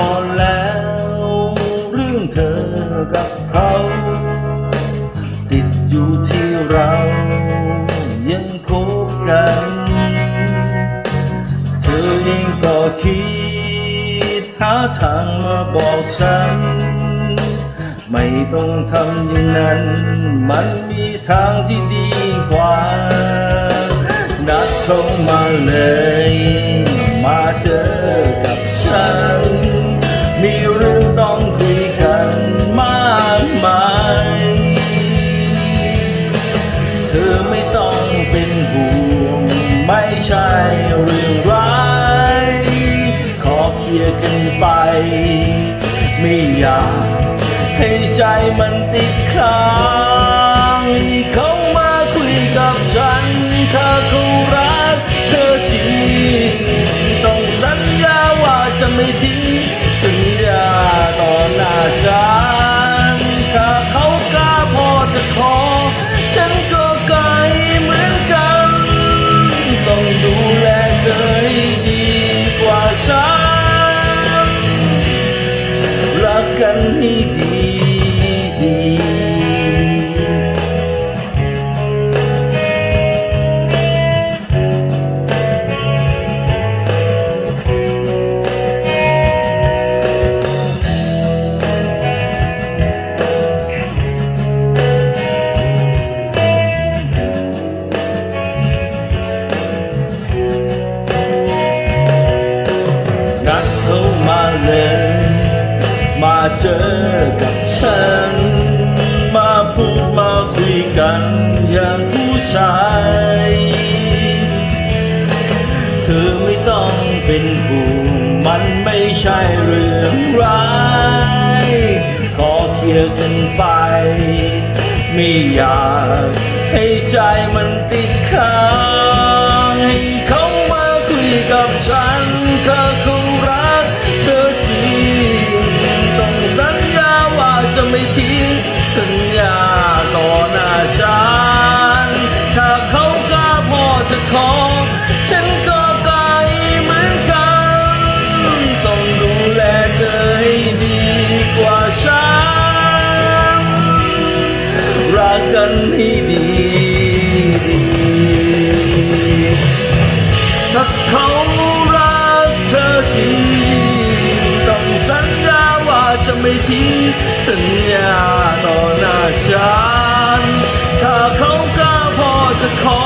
ได้ยินมาพอแล้วเรื่องเธอกับเขา ติดอยู่ที่เรายังคบกัน เธอเองก็คิดหาทางมาบอกฉัน ไม่ต้องทำอย่างนั้น มันมีทางที่ดีกว่า นัดเข้ามาเลย ใช่เรื่องร้ายขอเคลียร์กันไป ไม่อยากให้ใจมันติดค้างเขามาคุยกับฉันถ้า เจอกับฉัน มาพูดมาคุยกันอย่างผู้ชาย เธอไม่ต้องเป็นห่วงมันไม่ใช่เรื่องร้าย ขอเคลียร์กันไป ไม่อยากให้ใจมันติดค้างให้เขามาคุยกับฉันเขา ไม่ทิ้งสัญญาต่อหน้าฉัน ถ้าเขากล้าพอจะขอ